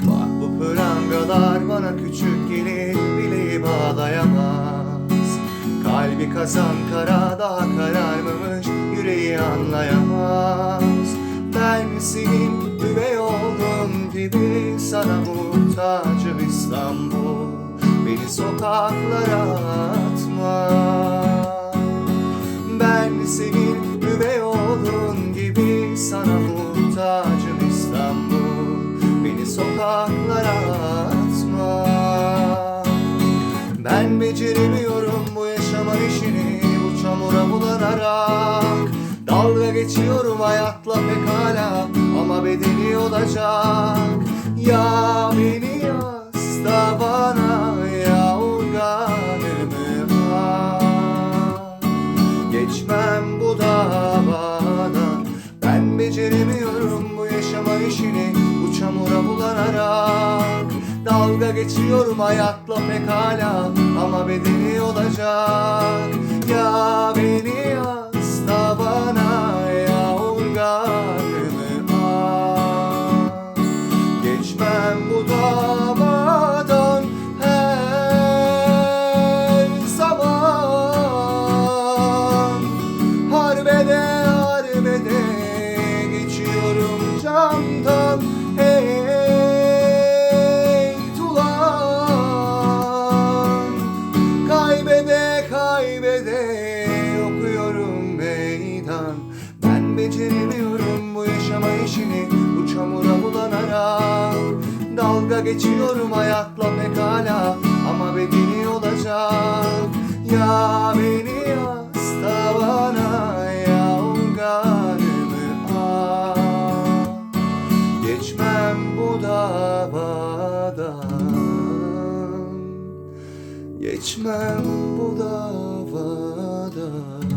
Bak bu prangalar bana küçük gelir bileği bağlayamaz. Kalbi kazan kara daha kararmamış yüreği anlayamaz. Ben senin üvey oğlum gibi sana muhtacım İstanbul. Beni sokaklara atma. Ben senin üvey Beni sokaklara atma. Ben beceremiyorum bu yaşama işini Bu çamura bulanarak. Dalga geçiyorum hayatla pekala Ama bedeli olacak. Ya beni yaz da bana Ya organımı Geçmem Dalga geçiyorum hayatla pekala. Ama bedeli olacak Dalga geçiyorum hayatla pekala. Ama bedeli olacak. Ya beni da bana Ya organımı al. Geçmem bu davadan. Geçmem bu davadan